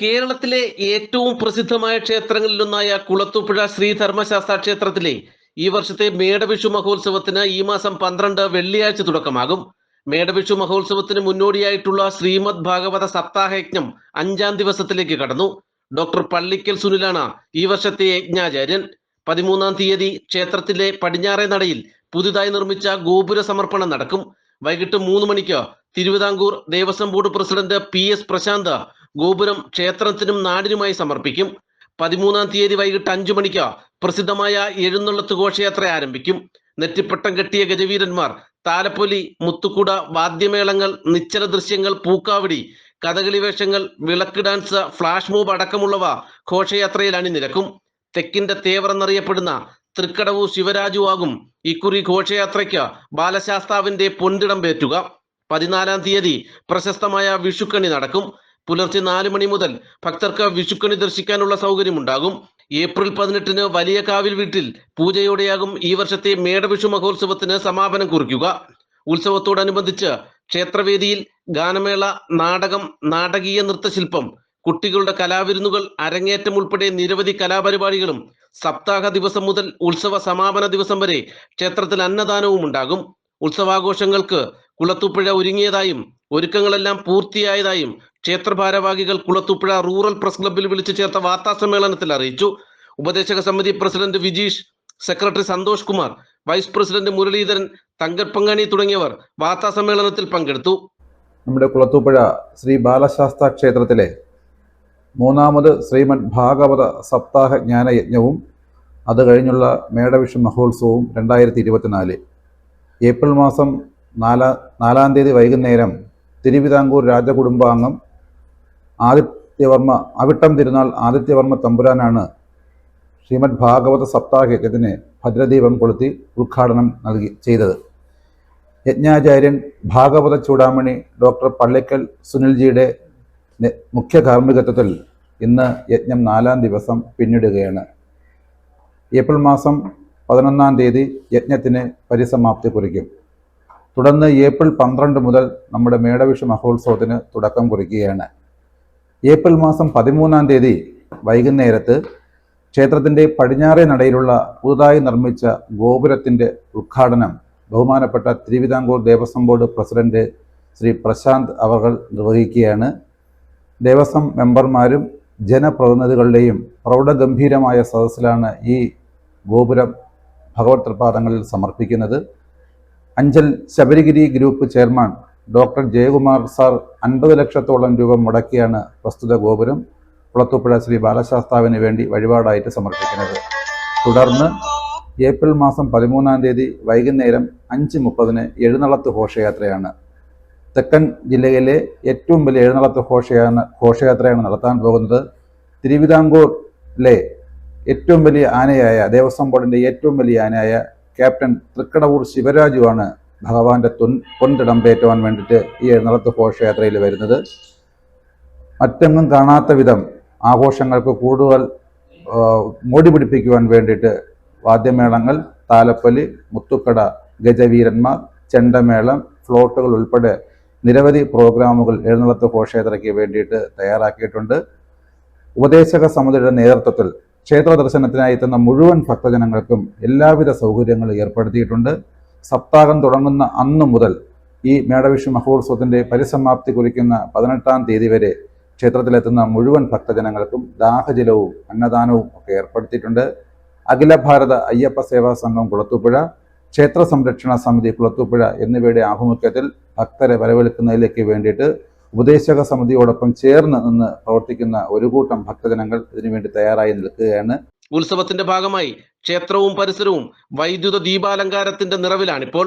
കേരളത്തിലെ ഏറ്റവും പ്രസിദ്ധമായ ക്ഷേത്രങ്ങളിലൊന്നായ കുളത്തൂപ്പുഴ ശ്രീധർമ്മശാസ്ത്ര ക്ഷേത്രത്തിലെ ഈ വർഷത്തെ മേടവിഷു മഹോത്സവത്തിന് ഈ മാസം പന്ത്രണ്ട് വെള്ളിയാഴ്ച തുടക്കമാകും. മേടവിഷു മഹോത്സവത്തിന് മുന്നോടിയായിട്ടുള്ള ശ്രീമദ് ഭാഗവത സപ്താഹയജ്ഞം അഞ്ചാം ദിവസത്തിലേക്ക് കടന്നു. ഡോക്ടർ പള്ളിക്കൽ സുനിലാണ് ഈ വർഷത്തെ യജ്ഞാചാര്യൻ. പതിമൂന്നാം തീയതി ക്ഷേത്രത്തിലെ പടിഞ്ഞാറേ നടയിൽ പുതുതായി നിർമ്മിച്ച ഗോപുര സമർപ്പണം നടക്കും. വൈകിട്ട് മൂന്ന് മണിക്ക് Thiruvithamkoor Devaswom board president P S Prashant ഗോപുരം ക്ഷേത്രത്തിനും നാടിനുമായി സമർപ്പിക്കും. പതിമൂന്നാം തീയതി വൈകിട്ട് അഞ്ചു മണിക്ക് പ്രസിദ്ധമായ എഴുന്നള്ളത്ത് ഘോഷയാത്ര ആരംഭിക്കും. നെറ്റിപ്പട്ടം കെട്ടിയ ഗജവീരന്മാർ താലപ്പൊലി മുത്തുക്കുട വാദ്യമേളങ്ങൾ നിശ്ചല ദൃശ്യങ്ങൾ പൂക്കാവടി കഥകളി വേഷങ്ങൾ വിളക്ക് ഡാൻസ് ഫ്ലാഷ് മൂവ് അടക്കമുള്ളവ ഘോഷയാത്രയിൽ അണിനിരക്കും. തെക്കിന്റെ തേവറെന്നറിയപ്പെടുന്ന തൃക്കടവു ശിവരാജു ആകും ഇക്കുറി ഘോഷയാത്രയ്ക്ക് ബാലശാസ്താവിന്റെ പൊൻതിടം പേറ്റുക. പതിനാലാം തീയതി പ്രശസ്തമായ വിഷുക്കണി നടക്കും. പുലർച്ചെ നാല് മണി മുതൽ ഭക്തർക്ക് വിഷുക്കണി ദർശിക്കാനുള്ള സൗകര്യമുണ്ടാകും. ഏപ്രിൽ പതിനെട്ടിന് വലിയ കാവിൽ വീട്ടിൽ പൂജയോടെയാകും ഈ വർഷത്തെ മേടവിഷു മഹോത്സവത്തിന് സമാപനം കുറിക്കുക. ഉത്സവത്തോടനുബന്ധിച്ച് ക്ഷേത്രവേദിയിൽ ഗാനമേള നാടകം നാടകീയ നൃത്തശില്പം കുട്ടികളുടെ കലാവിരുന്നുകൾ അരങ്ങേറ്റം ഉൾപ്പെടെ നിരവധി കലാപരിപാടികളും സപ്താഹ ദിവസം മുതൽ ഉത്സവ സമാപന ദിവസം വരെ ക്ഷേത്രത്തിൽ അന്നദാനവും ഉണ്ടാകും ഉത്സവാഘോഷങ്ങൾക്ക് കുളത്തുപ്പുഴ ഒരുങ്ങിയതായും ഒരുക്കങ്ങളെല്ലാം പൂർത്തിയായതായും ക്ഷേത്ര ഭാരവാഹികൾ കുളത്തുപ്പുഴ റൂറൽ പ്രസ് ക്ലബ്ബിൽ വിളിച്ചു ചേർത്ത വാർത്താ സമ്മേളനത്തിൽ അറിയിച്ചു. ഉപദേശക സമിതി president Vijeesh secretary Santhosh Kumar vice president Muraleedharan Thankappangani തുടങ്ങിയവർ വാർത്താ സമ്മേളനത്തിൽ പങ്കെടുത്തു. നമ്മുടെ കുളത്തുപ്പുഴ ശ്രീ ബാലശാസ്ത്ര ക്ഷേത്രത്തിലെ മൂന്നാമത് ശ്രീമദ് ഭാഗവത സപ്താഹ ജ്ഞാനയജ്ഞവും അത് കഴിഞ്ഞുള്ള മേടവിഷു മഹോത്സവവും രണ്ടായിരത്തി ഇരുപത്തിനാല്. ഏപ്രിൽ മാസം നാലാം നാലാം തീയതി വൈകുന്നേരം തിരുവിതാംകൂർ രാജകുടുംബാംഗം ആദിത്യവർമ്മ അവിട്ടം തിരുനാൾ ആദിത്യവർമ്മ തമ്പുരാനാണ് ശ്രീമദ് ഭാഗവത സപ്താഹ യജ്ഞത്തിന് ഭദ്രദീപം കൊളുത്തി ഉദ്ഘാടനം നൽകി ചെയ്തത്. യജ്ഞാചാര്യൻ ഭാഗവത ചൂടാമണി ഡോക്ടർ പള്ളിക്കൽ സുനിൽജിയുടെ മുഖ്യ കാർമ്മികത്വത്തിൽ ഇന്ന് യജ്ഞം നാലാം ദിവസം പിന്നിടുകയാണ്. ഏപ്രിൽ മാസം പതിനൊന്നാം തീയതി യജ്ഞത്തിന് പരിസമാപ്തി കുറിക്കും. തുടർന്ന് ഏപ്രിൽ പന്ത്രണ്ട് മുതൽ നമ്മുടെ മേടവിഷു മഹോത്സവത്തിന് തുടക്കം കുറിക്കുകയാണ്. ഏപ്രിൽ മാസം പതിമൂന്നാം തീയതി വൈകുന്നേരത്ത് ക്ഷേത്രത്തിന്റെ പടിഞ്ഞാറേ നടയിലുള്ള പുതുതായി നിർമ്മിച്ച ഗോപുരത്തിന്റെ ഉദ്ഘാടനം ബഹുമാനപ്പെട്ട തിരുവിതാംകൂർ ദേവസ്വം ബോർഡ് പ്രസിഡന്റ് ശ്രീ പ്രശാന്ത് അവർ നിർവഹിക്കുകയാണ്. ദേവസ്വം മെമ്പർമാരും ജനപ്രതിനിധികളുടെയും പ്രൗഢഗംഭീരമായ സദസ്സിലാണ് ഈ ഗോപുരം ഭഗവത് തൃപാദങ്ങളിൽ സമർപ്പിക്കുന്നത്. Anchal Sabarigiri group chairman doctor Jayakumar sir അൻപത് ലക്ഷത്തോളം രൂപ മുടക്കിയാണ് പ്രസ്തുത ഗോപുരം കുളത്തുപ്പുഴ ശ്രീ ബാലശാസ്താവിന് വേണ്ടി വഴിപാടായിട്ട് സമർപ്പിക്കുന്നത്. തുടർന്ന് ഏപ്രിൽ മാസം പതിമൂന്നാം തീയതി വൈകുന്നേരം അഞ്ച് മുപ്പതിന് എഴുന്നള്ളത്ത് ഘോഷയാത്രയാണ്. തെക്കൻ ജില്ലയിലെ ഏറ്റവും വലിയ എഴുന്നള്ളത്ത് ഘോഷയാണ് ഘോഷയാത്രയാണ് നടത്താൻ പോകുന്നത്. തിരുവിതാംകൂറിലെ ഏറ്റവും വലിയ ആനയായ ദേവസ്വം ബോർഡിന്റെ ഏറ്റവും വലിയ ആനയായ ക്യാപ്റ്റൻ തൃക്കടവൂർ ശിവരാജുവാണ് ഭഗവാന്റെ തുൻ പൊൻതിടമ്പേറ്റുവാൻ വേണ്ടിയിട്ട് ഈ എഴുന്നള്ളത്ത് ഘോഷയാത്രയിൽ വരുന്നത്. മറ്റെങ്ങും കാണാത്ത വിധം ആഘോഷങ്ങൾക്ക് കൂടുതൽ മോടി പിടിപ്പിക്കുവാൻ വേണ്ടിയിട്ട് വാദ്യമേളങ്ങൾ താലപ്പൊലി മുത്തുക്കട ഗജവീരന്മാർ ചെണ്ടമേളം ഫ്ലോട്ടുകൾ ഉൾപ്പെടെ നിരവധി പ്രോഗ്രാമുകൾ എഴുന്നള്ളത്ത് ഘോഷയാത്രയ്ക്ക് വേണ്ടിയിട്ട് തയ്യാറാക്കിയിട്ടുണ്ട്. ഉപദേശക സമിതിയുടെ നേതൃത്വത്തിൽ ക്ഷേത്ര ദർശനത്തിനായി എത്തുന്ന മുഴുവൻ ഭക്തജനങ്ങൾക്കും എല്ലാവിധ സൗകര്യങ്ങളും ഏർപ്പെടുത്തിയിട്ടുണ്ട്. സപ്താഹം തുടങ്ങുന്ന അന്നു മുതൽ ഈ മേടവിഷു മഹോത്സവത്തിന്റെ പരിസമാപ്തി കുറിക്കുന്ന പതിനെട്ടാം തീയതി വരെ ക്ഷേത്രത്തിലെത്തുന്ന മുഴുവൻ ഭക്തജനങ്ങൾക്കും ദാഹജലവും അന്നദാനവും ഒക്കെ ഏർപ്പെടുത്തിയിട്ടുണ്ട്. അഖില ഭാരത അയ്യപ്പ സേവാ സംഘം കുളത്തൂപ്പുഴ ക്ഷേത്ര സംരക്ഷണ സമിതി കുളത്തൂപ്പുഴ എന്നിവയുടെ ആഭിമുഖ്യത്തിൽ ഭക്തരെ വരവേൽക്കുന്നതിലേക്ക് വേണ്ടിയിട്ട് ഉപദേശക സമിതിയോടൊപ്പം ചേർന്ന് നിന്ന് പ്രവർത്തിക്കുന്ന ഒരു കൂട്ടം ഭക്തജനങ്ങൾ ഇതിനുവേണ്ടി തയ്യാറായി നിൽക്കുകയാണ്. ഉത്സവത്തിന്റെ ഭാഗമായി ക്ഷേത്രവും പരിസരവും വൈദ്യുത ദീപാലങ്കാരത്തിന്റെ നിറവിലാണിപ്പോൾ.